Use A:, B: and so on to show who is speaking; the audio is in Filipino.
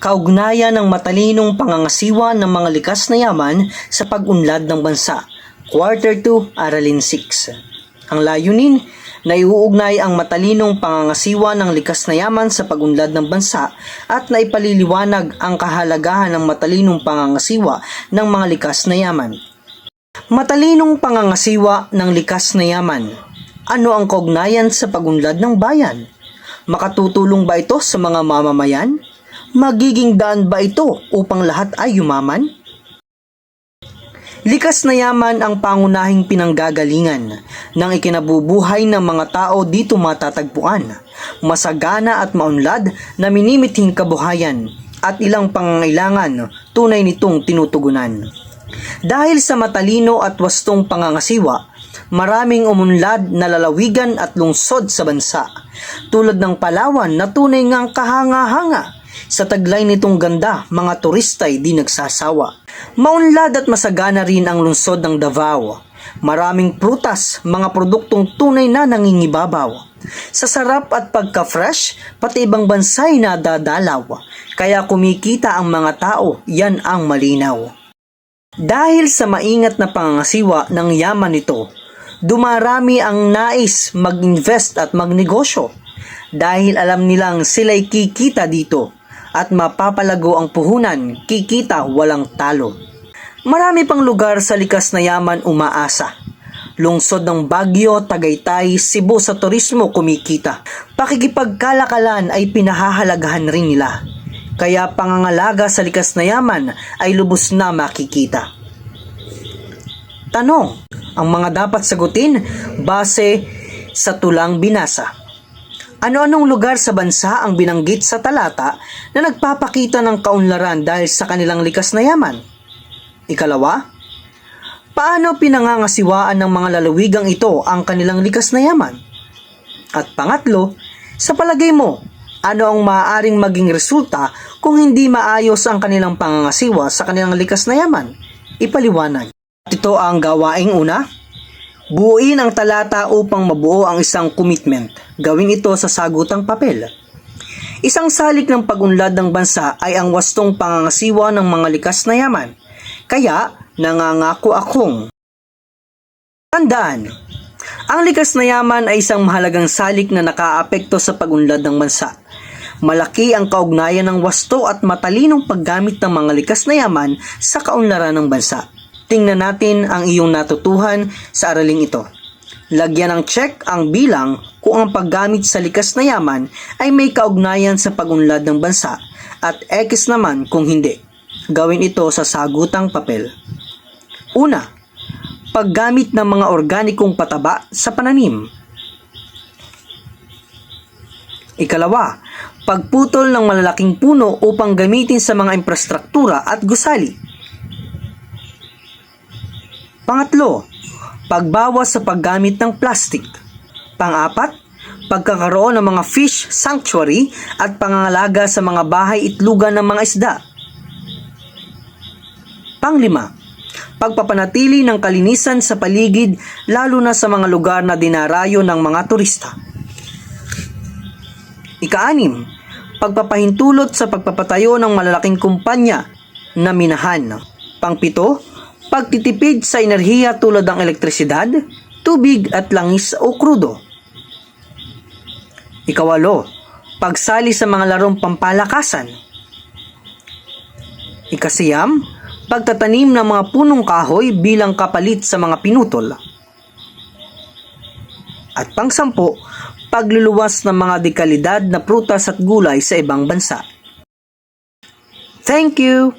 A: Kaugnayan ng matalinong pangangasiwa ng mga likas na yaman sa pag-unlad ng bansa. Quarter 2, Aralin 6. Ang layunin, na iuugnay ang matalinong pangangasiwa ng likas na yaman sa pag-unlad ng bansa at naipaliliwanag ang kahalagahan ng matalinong pangangasiwa ng mga likas na yaman. Matalinong pangangasiwa ng likas na yaman. Ano ang kaugnayan sa pagunlad ng bayan? Makatutulong ba ito sa mga mamamayan? Magiging daan ba ito upang lahat ay yumaman? Likas na yaman ang pangunahing pinanggagalingan ng ikinabubuhay ng mga tao dito matatagpuan. Masagana at maunlad na minimithing kabuhayan at ilang pangangailangan tunay nitong tinutugunan. Dahil sa matalino at wastong pangangasiwa, maraming umunlad na lalawigan at lungsod sa bansa, tulad ng Palawan na tunay ngang kahanga-hanga. Sa taglay nitong ganda, mga turista'y di nagsasawa. Maunlad at masagana rin ang lungsod ng Davao. Maraming prutas, mga produktong tunay na nangingibabaw. Sa sarap at pagka-fresh, pati ibang bansay nadadalaw. Kaya kumikita ang mga tao, yan ang malinaw. Dahil sa maingat na pangangasiwa ng yaman nito, dumarami ang nais mag-invest at magnegosyo dahil alam nilang sila'y kikita dito at mapapalago ang puhunan, kikita walang talo. Marami pang lugar sa likas na yaman umaasa. Lungsod ng Bagyo, Tagaytay, Cebu sa turismo kumikita. Pakikipagkalakalan ay pinahahalagahan rin nila. Kaya pangangalaga sa likas na yaman ay lubos na makikita. Tanong, ang mga dapat sagutin base sa tulang binasa. Ano-anong lugar sa bansa ang binanggit sa talata na nagpapakita ng kaunlaran dahil sa kanilang likas na yaman? Ikalawa, paano pinangangasiwaan ng mga lalawigang ito ang kanilang likas na yaman? At pangatlo, sa palagay mo, ano ang maaaring maging resulta kung hindi maayos ang kanilang pangangasiwa sa kanilang likas na yaman? Ipaliwanag. At ito ang gawaing una, Buuin ang talata upang mabuo ang isang commitment. Gawin ito sa sagutang papel. Isang salik ng pagunlad ng bansa ay ang wastong pangangasiwa ng mga likas na yaman. Kaya, nangangako akong Tandaan, ang likas na yaman ay isang mahalagang salik na nakaapekto sa pagunlad ng bansa. Malaki ang kaugnayan ng wasto at matalinong paggamit ng mga likas na yaman sa kaunlaran ng bansa. Tingnan natin ang iyong natutuhan sa araling ito. Lagyan ng check ang bilang kung ang paggamit sa likas na yaman ay may kaugnayan sa pagunlad ng bansa at X naman kung hindi. Gawin ito sa sagutang papel. Una, paggamit ng mga organikong pataba sa pananim. Ikalawa, pagputol ng malalaking puno upang gamitin sa mga infrastruktura at gusali. Pangatlo, pagbawas sa paggamit ng plastic. Pangapat, pagkakaroon ng mga fish sanctuary at pangangalaga sa mga bahay itlugan ng mga isda. Panglima, pagpapanatili ng kalinisan sa paligid lalo na sa mga lugar na dinarayo ng mga turista. Ikaanim, pagpapahintulot sa pagpapatayo ng malalaking kumpanya na minahan. Pangpito, pagtitipid sa enerhiya tulad ng elektrisidad, tubig at langis o krudo. Ikawalo, pagsali sa mga larong pampalakasan. Ikasiyam, pagtatanim ng mga punong kahoy bilang kapalit sa mga pinutol. At pangsampo, pagluluwas ng mga dekalidad na prutas at gulay sa ibang bansa. Thank you!